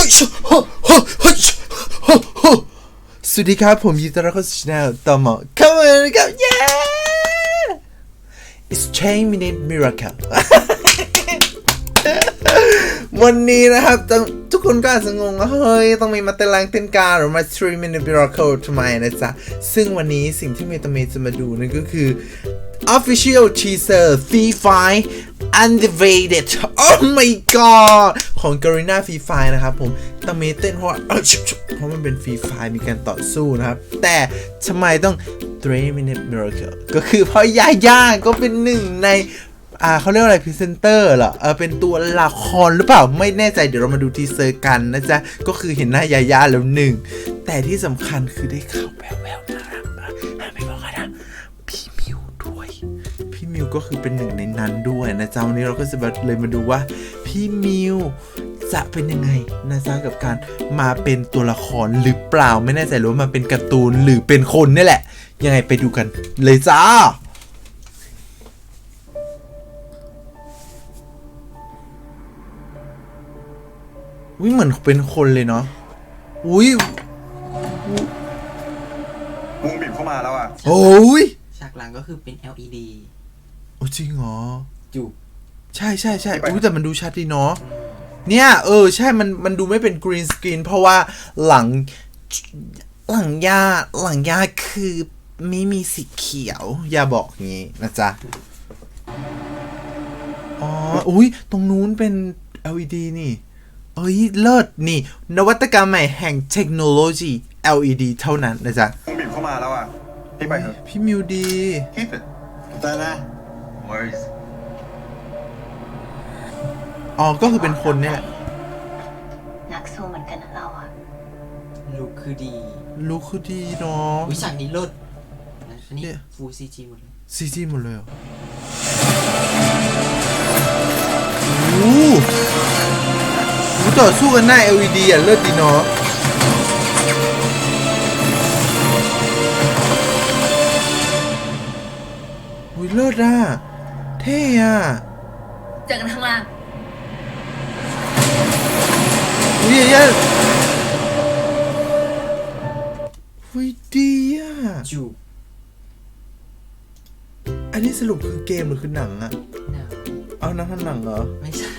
สวัสดีครับ ผมยูตระบเข้าสู่ช่องต่อมอเข้ามาครับเย้ It's 10 minute miracle วันนี้นะครับ ทุกคนก็อาจจะงงว่า เฮ้ย ต้องมีมาเต้นงเต้นการหรือมา 3 minute miracle ทำไมนะจ๊ะ ซึ่งวันนี้สิ่งที่เมตาเมจะมาดูนั่นก็คือ Official Teaser C5 Undefeated Oh my god ของ g a r i n a Free Fire นะครับผมตะงมีเต้นเพราะเพราะมันเป็น free fire มีการต่อสู้นะครับ แต่ทำไมต้อง 3 minute miracle ก็คือเพราะยาย่าก็เป็นหนึ่งในอ่าเขาเรียกอะไรพรีเซนเตอร์เหรอเออเป็นตัวละครหรือเปล่าไม่แน่ใจเดี๋ยวเรามาดูทีเซอร์กันนะจ๊ะ ก็คือเห็นหน้ายายาแล้วหนึ่ง แต่ที่สำคัญคือได้ข่าวแววๆนะ มิวก็คือเป็นหนึ่งในนั้นด้วยนะจ๊ะวันนี้เราก็จะมาเลยมาดูว่าพี่มิวจะเป็นยังไงนะจ๊ะกับการมาเป็นตัวละครหรือเปล่าไม่แน่ใจหรือว่ามาเป็นการ์ตูนหรือเป็นคนนี่แหละ ยังไงไปดูกันเลยจ้าอุ้ยเหมือนเป็นคนเลยเนาะอุ้ยมุงบีบเข้ามาแล้วอะโอ้ยฉากหลังก็คือเป็น LED โอ้จริงเหรอ จูบ ใช่ใช่ใช่อุ้ยแต่มันดูชัดดีเนาะ เนี่ย เออ ใช่ มัน มันดูไม่เป็นกรีนสกรีนเพราะว่าหลัง หลังยา หลังยาคือไม่มีสีเขียว อย่าบอกงี้นะจ๊ะ อ๋อ อุ้ย ตรงนู้นเป็น LED นี่ เอ้ย เลิศ นี่ นวัตกรรมใหม่แห่งเทคโนโลยี LED เท่านั้นนะจ๊ะมุงบีบเข้ามาแล้วอะพี่ไปเถอะพี่มิวดี คิดเถอะได้นะ Worries อ๋อ ก็คือเป็นคนเนี่ยแหละนักสู้เหมือนกันนะเราอะลุคคือดีลุคคือดีเนาะ วิฉากนี้เลิศอันนี้เนี่ยฟูซีจีหมดเลยซีจีหมดเลยเหรอโอ้โหโอ้โหต่อสู้กันหน้า LED อะเลิศดีเนาะ อุ้ยเลิศอะ เท่อะเจอกันข้างล่างอุ้ยเยันอุ้ยดีอะจูบอันนี้สรุปคือเกมหรือคือหนังอะหนังเอาหนังทำหนังเหรอไม่ใช่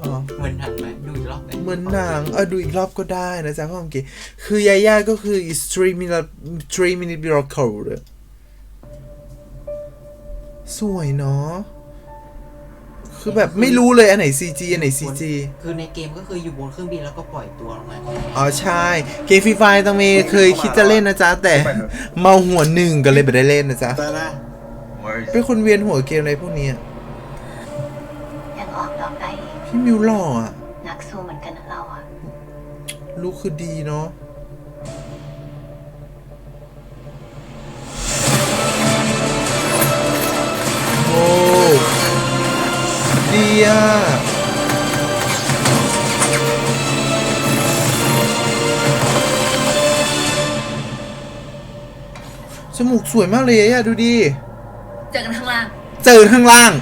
อ๋อ เหมือนหนังไหมดูอีกรอบไหมเหมือนหนังเออดูอีกรอบก็ได้นะจ๊ะพ่อเมื่อกี้คือยาย่าก็คือ is three minute three minute miracle เลยสวยเนาะ คือแบบไม่รู้เลยอันไหน CG อันไหน CG คือในเกมก็คืออยู่บนเครื่องบินแล้วก็ปล่อยตัวลงมาอ๋อใช่ เกมฟรีไฟตังเมเคยคิดจะเล่นนะจ๊ะ แต่เมาหัวหนึ่งก็เลยไม่ได้เล่นนะจ๊ะได้นะ Worries เป็นคนเวียนหัวเกมอะไรพวกเนี้ยยังออกดอกได้อีกพี่มิวหล่ออะนักสู้เหมือนกันนะเราอะลูกคือดีเนาะ อะจมูกสวยมากเลยอะดูดิ เจอกันข้างล่าง เจอข้างล่าง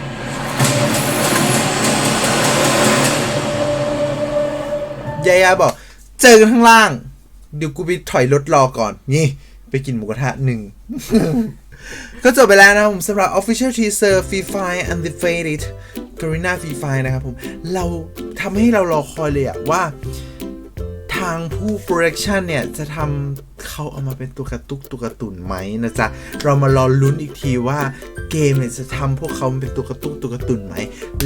ยายาบอก เจอกันข้างล่าง เดี๋ยวกูไปถอยรถรอก่อน นี่ไปกินหมูกระทะหนึ่ง ก็จบไปแล้วนะครับผมสำหรับ Official Teaser Free Fire Undefeated Garena Free Fire นะครับผม เราทำให้เรารอคอยเลยอะว่าทางผู้โปรดักชันเนี่ย จะทำเขาเอามาเป็นตัวกระตุกตัวกระตุนไหมนะจ๊ะ เรามารอลุ้นอีกทีว่าเกมเนี่ยจะทำพวกเขาเป็นตัวกระตุกตัวกระตุนไหม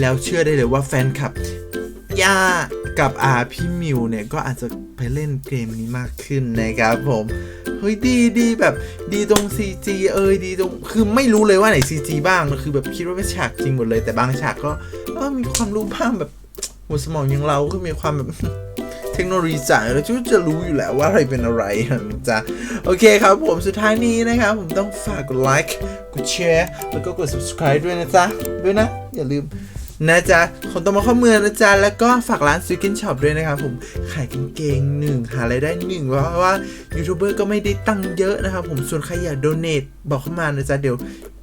แล้วเชื่อได้เลยว่าแฟนคลับย่ากับอาพี่มิวเนี่ย ก็อาจจะไปเล่นเกมนี้มากขึ้นนะครับผม เฮ้ยดีดีแบบดีตรง CG เอยดีตรงคือไม่รู้เลยว่าไหน CG บ้างคือแบบคิดว่าเป็นฉากจริงหมดเลยแต่บางฉากก็เออมีความรู้บ้างแบบหัวสมองอย่างเราก็มีความแบบเทคโนโลยีจ่ายแล้วจะรู้อยู่แล้วว่าอะไรเป็นอะไรนะจ๊ะโอเคครับผมสุดท้ายนี้นะครับผมต้องฝากกดไลค์กดแชร์แล้วก็กด subscribe ด้วยนะจ๊ะด้วยนะ อย่าลืม นะจ๊ะของตัวมาข้อมืองนะจ๊ะ แล้วก็ฝากร้านซูกินช็อปด้วยนะครับผมขายกางเกงหนึ่งหารายได้หนึ่งเพราะว่ายูทูบเบอร์ก็ไม่ได้ตังเยอะนะครับผมส่วนใครอยากโดเน a บอกเข้ามานะจ๊ะเดี๋ยว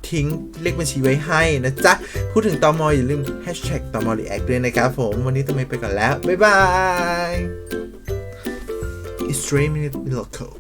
ทิ้งเลขบัญชีไว้ให้นะจ๊ะ พูดถึงตอมออย่าลืม hashtag ตอมอรีแอคด้วยนะครับผม วันนี้ต้องไปก่อนแล้ว บ๊ายบาย extreme miracle